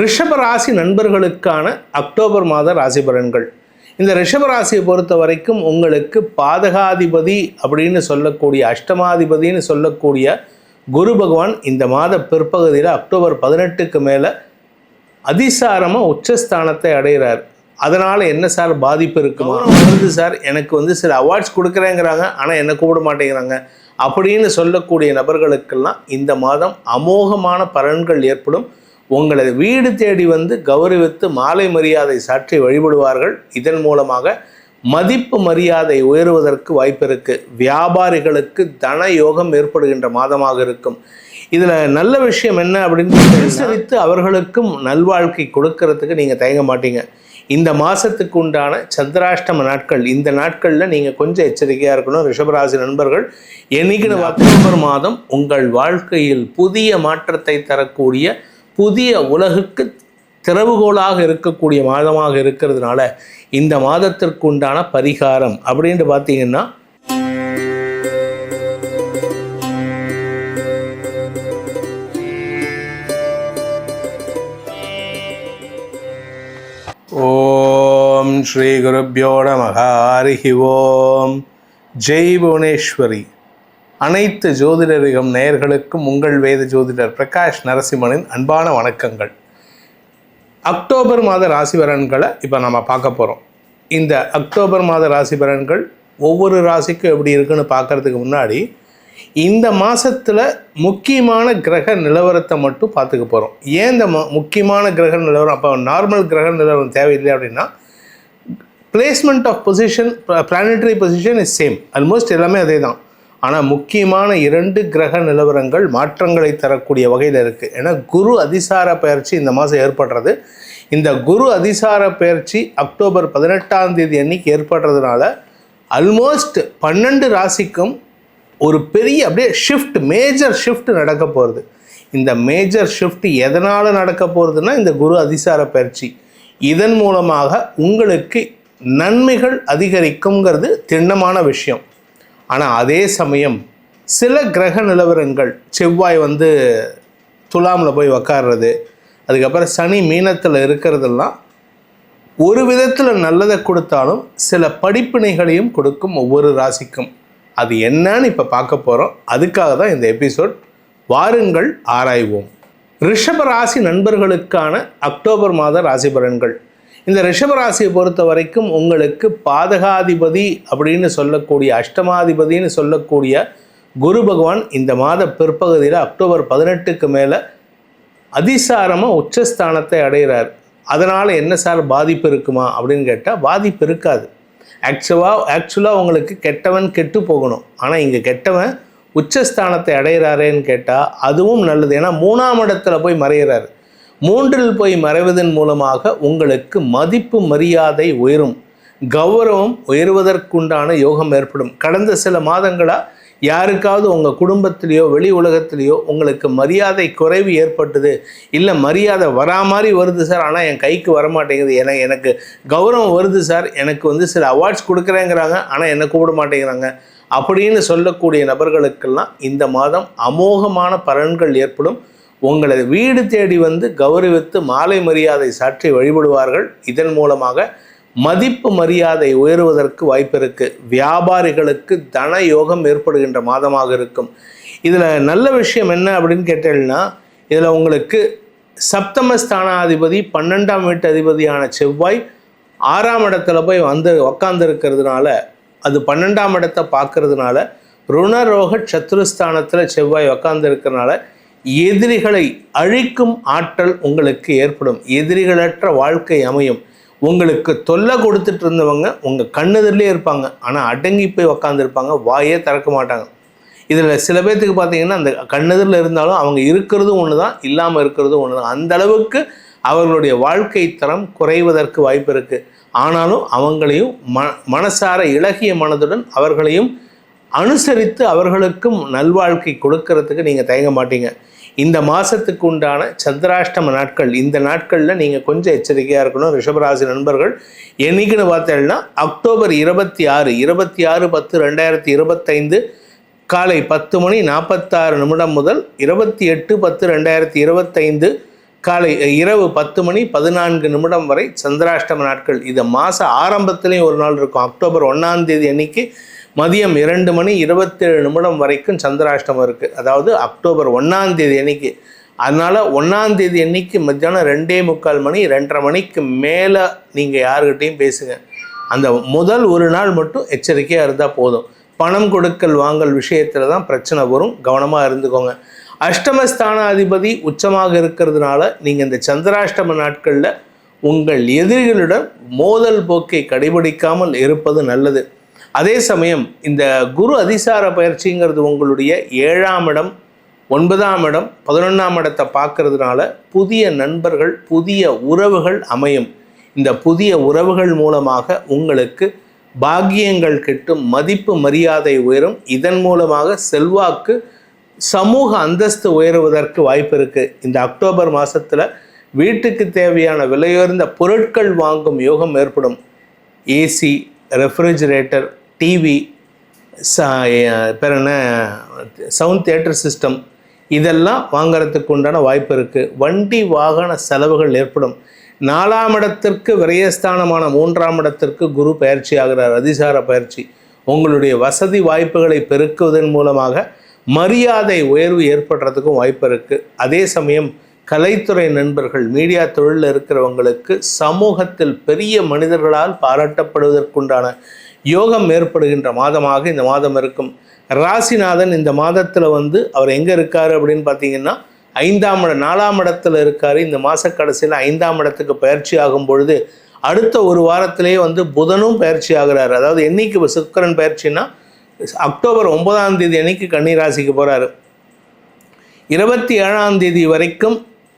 ரிஷப ராசி நண்பர்களுக்கான அக்டோபர் மாத ராசி பலன்கள் இந்த ரிஷப ராசியை பொறுத்த வரைக்கும் உங்களுக்கு பாதகாதிபதி அப்படின்னு சொல்லக்கூடிய அஷ்டமாதிபதின்னு சொல்லக்கூடிய குரு பகவான் இந்த மாத பிற்பகுதியில் அக்டோபர் பதினெட்டுக்கு மேலே அதிசாரமாக உச்சஸ்தானத்தை அடைகிறார். அதனால் என்ன சார் பாதிப்பு இருக்குமா? வருது சார். எனக்கு வந்து சில அவார்ட்ஸ் கொடுக்குறேங்கிறாங்க. ஆனால் என்ன கூப்பிட மாட்டேங்கிறாங்க. அப்படின்னு சொல்லக்கூடிய நபர்களுக்கெல்லாம் இந்த மாதம் அமோகமான பலன்கள் ஏற்படும். உங்களது வீடு தேடி வந்து கௌரவித்து மாலை மரியாதை சாற்றி வழிபடுவார்கள். இதன் மூலமாக மதிப்பு மரியாதை உயருவதற்கு வாய்ப்பு இருக்கு வியாபாரிகளுக்கு தன யோகம் ஏற்படுகின்ற மாதமாக இருக்கும். இதில் நல்ல விஷயம் என்ன அப்படின்னு அனுசரித்து அவர்களுக்கும் நல்வாழ்க்கை கொடுக்கறதுக்கு நீங்கள் தயங்க மாட்டீங்க. இந்த மாதத்துக்கு உண்டான சந்திராஷ்டம நாட்கள் இந்த நாட்களில் நீங்கள் கொஞ்சம் எச்சரிக்கையாக இருக்கணும். ரிஷபராசி நண்பர்கள் என்னைக்குன்னு அக்டோபர் மாதம் உங்கள் வாழ்க்கையில் புதிய மாற்றத்தை தரக்கூடிய புதிய உலகுக்கு திறவுகோலாக இருக்கக்கூடிய மாதமாக இருக்கிறதுனால இந்த மாதத்திற்கு உண்டான பரிகாரம் அப்படின்ட்டு பார்த்தீங்கன்னா ஓம் ஸ்ரீ குருப்பியோ நமக ஹரி ஓம். ஜெய் புவனேஸ்வரி. அனைத்து ஜோதிடரிகம் நேயர்களுக்கும் உங்கள் வேத ஜோதிடர் பிரகாஷ் நரசிம்மனின் அன்பான வணக்கங்கள். அக்டோபர் மாத ராசி பலன்களை இப்போ நம்ம பார்க்க போகிறோம் இந்த அக்டோபர் மாத ராசி பலன்கள் ஒவ்வொரு ராசிக்கும் எப்படி இருக்குன்னு பார்க்கறதுக்கு முன்னாடி இந்த மாதத்தில் முக்கியமான கிரக நிலவரத்தை மட்டும் பார்த்துக்க போகிறோம் ஏன் இந்த முக்கியமான கிரக நிலவரம்? அப்போ நார்மல் கிரக நிலவரம் தேவையில்லை அப்படின்னா placement of position planetary position is same almost எல்லாமே அதே தான் ஆனால் முக்கியமான இரண்டு கிரக நிலவரங்கள் மாற்றங்களை தரக்கூடிய வகையில் இருக்குது ஏன்னா குரு அதிசார பயிற்சி இந்த மாதம் ஏற்படுறது. இந்த குரு அதிசார பயிற்சி அக்டோபர் பதினெட்டாம் தேதி அன்னைக்கு ஏற்படுறதுனால அல்மோஸ்ட் பன்னெண்டு ராசிக்கும் ஒரு பெரிய அப்படியே ஷிஃப்ட் மேஜர் ஷிஃப்ட் நடக்க போகிறது இந்த மேஜர் ஷிஃப்ட் எதனால் நடக்க போகிறதுனா இந்த குரு அதிசார பயிற்சி. இதன் மூலமாக உங்களுக்கு நன்மைகள் அதிகரிக்குங்கிறது திண்ணமான விஷயம். ஆனால் அதே சமயம் சில கிரக நிலவரங்கள் செவ்வாய் வந்து துலாமில் போய் உக்காடுறது அதுக்கப்புறம் சனி மீனத்தில் இருக்கிறதெல்லாம் ஒரு விதத்தில் நல்லதை கொடுத்தாலும் சில படிப்பினைகளையும் கொடுக்கும் ஒவ்வொரு ராசிக்கும். அது என்னன்னு இப்போ பார்க்க போகிறோம் அதுக்காக தான் இந்த எபிசோட் வாருங்கள் ஆராய்வோம். ரிஷப ராசி நண்பர்களுக்கான அக்டோபர் மாத ராசி பலன்கள். இந்த ரிஷபராசியை பொறுத்த வரைக்கும் உங்களுக்கு பாதகாதிபதி அப்படின்னு சொல்லக்கூடிய அஷ்டமாதிபதின்னு சொல்லக்கூடிய குரு பகவான் இந்த மாத பிற்பகுதியில் அக்டோபர் பதினெட்டுக்கு மேலே அதிசாரமாக உச்சஸ்தானத்தை அடைகிறார். அதனால் என்ன சார் பாதிப்பு இருக்குமா அப்படின்னு கேட்டால் பாதிப்பு இருக்காது. ஆக்சுவலாக ஆக்சுவலாக உங்களுக்கு கெட்டவன் கெட்டு போகணும். ஆனால் இங்கே கெட்டவன் உச்சஸ்தானத்தை அடைகிறாரேன்னு கேட்டால் அதுவும் நல்லது. ஏன்னா மூணாம் இடத்துல போய் மறைகிறாரு. மூன்றில் போய் மறைவதன் மூலமாக உங்களுக்கு மதிப்பு மரியாதை உயரும். கௌரவம் உயர்வதற்குண்டான யோகம் ஏற்படும். கடந்த சில மாதங்களாக யாருக்காவது உங்கள் குடும்பத்திலேயோ வெளி உலகத்திலேயோ உங்களுக்கு மரியாதை குறைவு ஏற்பட்டது. இல்லை மரியாதை வரா மாதிரி வருது சார் ஆனால் என் கைக்கு வர மாட்டேங்குது என எனக்கு கௌரவம் வருது சார் எனக்கு வந்து சில அவார்ட்ஸ் கொடுக்குறேங்கிறாங்க ஆனால் என்னை கூப்பிட மாட்டேங்கிறாங்க. அப்படின்னு சொல்லக்கூடிய நபர்களுக்கெல்லாம் இந்த மாதம் அமோகமான பலன்கள் ஏற்படும். உங்களது வீடு தேடி வந்து கௌரவித்து மாலை மரியாதை சாற்றி வழிபடுவார்கள். இதன் மூலமாக மதிப்பு மரியாதை உயருவதற்கு வாய்ப்பு இருக்கு. வியாபாரிகளுக்கு தன யோகம் ஏற்படுகின்ற மாதமாக இருக்கும். இதில் நல்ல விஷயம் என்ன அப்படின்னு கேட்டீங்கன்னா இதில் உங்களுக்கு சப்தம ஸ்தானாதிபதி பன்னெண்டாம் வீட்டு அதிபதியான செவ்வாய் ஆறாம் இடத்துல போய் வந்து உக்காந்துருக்கிறதுனால அது பன்னெண்டாம் இடத்தை பார்க்கறதுனால ருணரோக சத்துருஸ்தானத்தில் செவ்வாய் உக்காந்துருக்கிறதுனால எதிரிகளை அழிக்கும் ஆற்றல் உங்களுக்கு ஏற்படும். எதிரிகளற்ற வாழ்க்கை அமையும். உங்களுக்கு தொல்லை கொடுத்துட்டு இருந்தவங்க உங்கள் கண்ணுதிரிலே இருப்பாங்க. ஆனால் அடங்கி போய் உக்காந்துருப்பாங்க. வாயே திறக்க மாட்டாங்க. இதில் சில பேர்த்துக்கு பார்த்தீங்கன்னா அந்த கண்ணெதிரில் இருந்தாலும் அவங்க இருக்கிறதும் ஒன்று தான் இல்லாமல் இருக்கிறதும் ஒன்று தான் அந்த அளவுக்கு அவர்களுடைய வாழ்க்கை தரம் குறைவதற்கு வாய்ப்பு இருக்குது ஆனாலும் அவங்களையும் ம மனசார இலகிய மனதுடன் அவர்களையும் அனுசரித்து அவர்களுக்கும் நல்வாழ்க்கை கொடுக்கறதுக்கு நீங்கள் தயங்க மாட்டீங்க. இந்த மாதத்துக்கு உண்டான சந்திராஷ்டம நாட்கள் இந்த நாட்களில் நீங்கள் கொஞ்சம் எச்சரிக்கையாக இருக்கணும். ரிஷபராசி நண்பர்கள் என்னைக்குன்னு பார்த்தீங்கன்னா அக்டோபர் இருபத்தி ஆறு இருபத்தி ஆறு பத்து ரெண்டாயிரத்தி இருபத்தைந்து காலை பத்து மணி நாற்பத்தாறு நிமிடம் முதல் இருபத்தி எட்டு பத்து ரெண்டாயிரத்தி இருபத்தைந்து காலை இரவு பத்து மணி பதினான்கு நிமிடம் வரை சந்திராஷ்டம நாட்கள். இது மாத ஆரம்பத்துலேயும் ஒரு நாள் இருக்கும். அக்டோபர் ஒன்றாம் தேதி அன்னைக்கு மதியம் இரண்டு மணி இருபத்தேழு நிமிடம் வரைக்கும் சந்திராஷ்டமம் இருக்குது அதாவது அக்டோபர் ஒன்றாம் தேதி அன்னைக்கு. அதனால் ஒன்றாம் தேதி அன்னைக்கு மத்தியானம் ரெண்டே முக்கால் மணி ரெண்டரை மணிக்கு மேலே நீங்கள் யாருக்கிட்டையும் பேசுங்க. அந்த முதல் ஒரு நாள் மட்டும் எச்சரிக்கையாக இருந்தால் போதும். பணம் கொடுக்கல் வாங்கல் விஷயத்தில் தான் பிரச்சனை வரும். கவனமாக இருந்துக்கோங்க. அஷ்டமஸ்தானாதிபதி உச்சமாக இருக்கிறதுனால நீங்கள் இந்த சந்திராஷ்டம நாட்களில் உங்கள் எதிரிகளுடன் மோதல் போக்கை கடைபிடிக்காமல் இருப்பது நல்லது. அதே சமயம் இந்த குரு அதிசார பயிற்சிங்கிறது உங்களுடைய ஏழாம் இடம் ஒன்பதாம் இடம் பதினொன்றாம் இடத்தை பார்க்கறதுனால புதிய நண்பர்கள் புதிய உறவுகள் அமையும். இந்த புதிய உறவுகள் மூலமாக உங்களுக்கு பாக்கியங்கள் கிட்டும் மதிப்பு மரியாதை உயரும். இதன் மூலமாக செல்வாக்கு சமூக அந்தஸ்து உயருவதற்கு வாய்ப்பு இருக்குது இந்த அக்டோபர் மாதத்தில் வீட்டுக்கு தேவையான விலையுயர்ந்த பொருட்கள் வாங்கும் யோகம் ஏற்படும். ஏசி ரெஃப்ரிஜிரேட்டர் டிவி பேர் என்ன? Sound theatre system. இதெல்லாம் வாங்குறதுக்கு உண்டான வாய்ப்பு இருக்குது வண்டி வாகன செலவுகள் ஏற்படும். நாலாம் இடத்திற்கு விரயஸ்தானமான மூன்றாம் இடத்திற்கு குரு பயிற்சி ஆகிறார். அதிசார பயிற்சி. உங்களுடைய வசதி வாய்ப்புகளை பெருக்குவதன் மூலமாக மரியாதை உயர்வு ஏற்படுறதுக்கும் வாய்ப்பு இருக்குது அதே சமயம் கலைத்துறை நண்பர்கள் மீடியா தொழிலில் இருக்கிறவங்களுக்கு சமூகத்தில் பெரிய மனிதர்களால் பாராட்டப்படுவதற்குண்டான யோகம் ஏற்படுகின்ற மாதமாக இந்த மாதம் இருக்கும். ராசிநாதன் இந்த மாதத்தில் வந்து அவர் எங்கே இருக்கார் அப்படின்னு பார்த்தீங்கன்னா ஐந்தாம் இட நாலாம் இடத்துல இருக்கார். இந்த மாத கடைசியில் ஐந்தாம் இடத்துக்கு பயிற்சி ஆகும் பொழுது அடுத்த ஒரு வாரத்திலேயே வந்து புதனும் பயிற்சி ஆகிறார். அதாவது என்னைக்கு சுக்கரன் பயிற்சின்னா அக்டோபர் ஒன்பதாம் தேதி அன்னைக்கு கன்னி ராசிக்கு போகிறாரு இருபத்தி ஏழாம் தேதி வரைக்கும்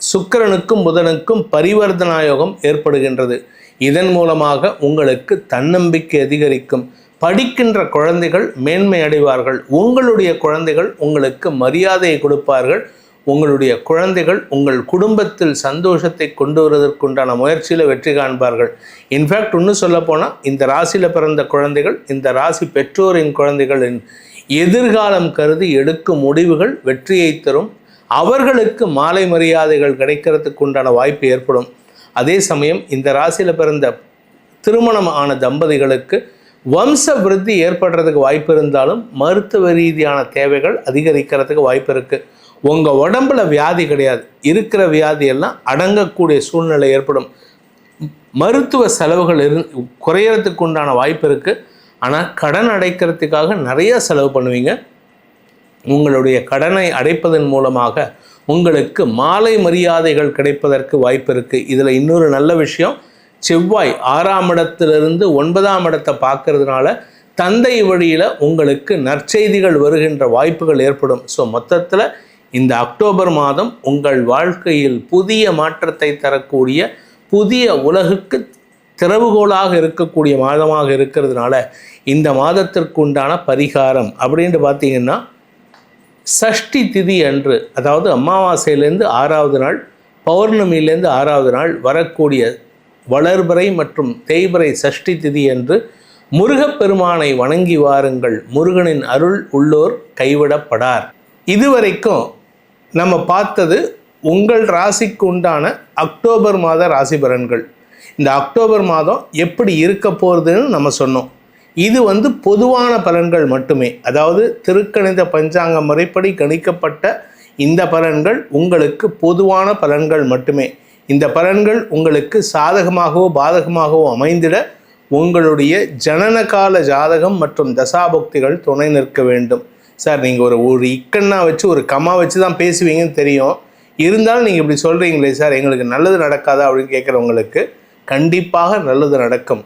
சுக்கரனுக்கும் புதனுக்கும் பரிவர்த்தனாயோகம் ஏற்படுகின்றது. இதன் மூலமாக உங்களுக்கு தன்னம்பிக்கை அதிகரிக்கும். படிக்கின்ற குழந்தைகள் மேன்மை அடைவார்கள். உங்களுடைய குழந்தைகள் உங்களுக்கு மரியாதையை கொடுப்பார்கள். உங்களுடைய குழந்தைகள் உங்கள் குடும்பத்தில் சந்தோஷத்தை கொண்டு வருவதற்குண்டான முயற்சியில் வெற்றி காண்பார்கள். இன்ஃபேக்ட் இன்னும் சொல்லப்போனால் இந்த ராசியில் பிறந்த குழந்தைகள் இந்த ராசி பெற்றோரின் குழந்தைகளின் எதிர்காலம் கருதி எடுக்கும் முடிவுகள் வெற்றியை தரும். அவர்களுக்கு மாலை மரியாதைகள் கிடைக்கிறதுக்கு உண்டான வாய்ப்பு ஏற்படும். அதே சமயம் இந்த ராசியில் பிறந்த திருமணம் ஆன தம்பதிகளுக்கு வம்ச விருத்தி ஏற்படுறதுக்கு வாய்ப்பு இருந்தாலும் மருத்துவ ரீதியான தேவைகள் அதிகரிக்கிறதுக்கு வாய்ப்பு இருக்குது உங்கள் உடம்புல வியாதி கிடையாது. இருக்கிற வியாதியெல்லாம் அடங்கக்கூடிய சூழ்நிலை ஏற்படும். மருத்துவ செலவுகள் இரு குறையறதுக்கு உண்டான வாய்ப்பு இருக்குது ஆனால் கடன் அடைக்கிறதுக்காக நிறைய செலவு பண்ணுவீங்க. உங்களுடைய கடனை அடைப்பதன் மூலமாக உங்களுக்கு மாலை மரியாதைகள் கிடைப்பதற்கு வாய்ப்பு இருக்குது இதில் இன்னொரு நல்ல விஷயம் செவ்வாய் ஆறாம் இடத்திலிருந்து ஒன்பதாம் இடத்தை பார்க்கறதுனால தந்தை வழியில் உங்களுக்கு நற்செய்திகள் வருகின்ற வாய்ப்புகள் ஏற்படும். ஸோ மொத்தத்தில் இந்த அக்டோபர் மாதம் உங்கள் வாழ்க்கையில் புதிய மாற்றத்தை தரக்கூடிய புதிய உலகுக்கு திறவுகோலாக இருக்கக்கூடிய மாதமாக இருக்கிறதுனால இந்த மாதத்திற்கு உண்டான பரிகாரம் அப்படின்ட்டு பார்த்தீங்கன்னா சஷ்டி திதி அன்று அதாவது அமாவாசையிலேருந்து ஆறாவது நாள் பௌர்ணமியிலேருந்து ஆறாவது நாள் வரக்கூடிய வளர்பறை மற்றும் தேய்பறை சஷ்டி திதி என்று முருகப்பெருமானை வணங்கி வாருங்கள். முருகனின் அருள் உள்ளோர் கைவிடப்படார். இதுவரைக்கும் நம்ம பார்த்தது உங்கள் ராசிக்கு உண்டான அக்டோபர் மாத ராசி பலன்கள் இந்த அக்டோபர் மாதம் எப்படி இருக்க போகிறதுன்னு நம்ம சொன்னோம். இது வந்து பொதுவான பலன்கள் மட்டுமே. அதாவது திருக்கணித பஞ்சாங்க முறைப்படி கணிக்கப்பட்ட இந்த பலன்கள் உங்களுக்கு பொதுவான பலன்கள் மட்டுமே. இந்த பலன்கள் உங்களுக்கு சாதகமாகவோ பாதகமாகவோ அமைந்திட உங்களுடைய ஜனனகால ஜாதகம் மற்றும் தசாபக்திகள் துணை நிற்க வேண்டும். சார் நீங்கள் ஒரு ஒரு இக்கண்ணா வச்சு ஒரு கம்மா வச்சு தான் பேசுவீங்கன்னு தெரியும். இருந்தாலும் நீங்கள் இப்படி சொல்கிறீங்களே சார் எங்களுக்கு நல்லது நடக்காதா அப்படின்னு கேட்குறவங்களுக்கு கண்டிப்பாக நல்லது நடக்கும்.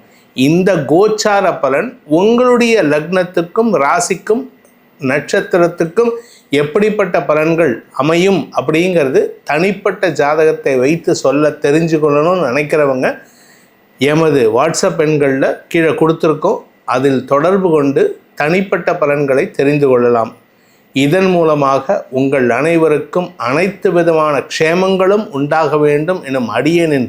இந்த கோச்சார பலன் உங்களுடைய லக்னத்துக்கும் ராசிக்கும் நட்சத்திரத்துக்கும் எப்படிப்பட்ட பலன்கள் அமையும் அப்படிங்கிறது தனிப்பட்ட ஜாதகத்தை வைத்து சொல்ல தெரிஞ்சு கொள்ளணும்னு நினைக்கிறவங்க எமது வாட்ஸ்அப் எண்களில் கீழே கொடுத்துருக்கோம். அதில் தொடர்பு கொண்டு தனிப்பட்ட பலன்களை தெரிந்து கொள்ளலாம். இதன் மூலமாக உங்கள் அனைவருக்கும் அனைத்து விதமான க்ஷேமங்களும் உண்டாக வேண்டும் எனும் அடியனின்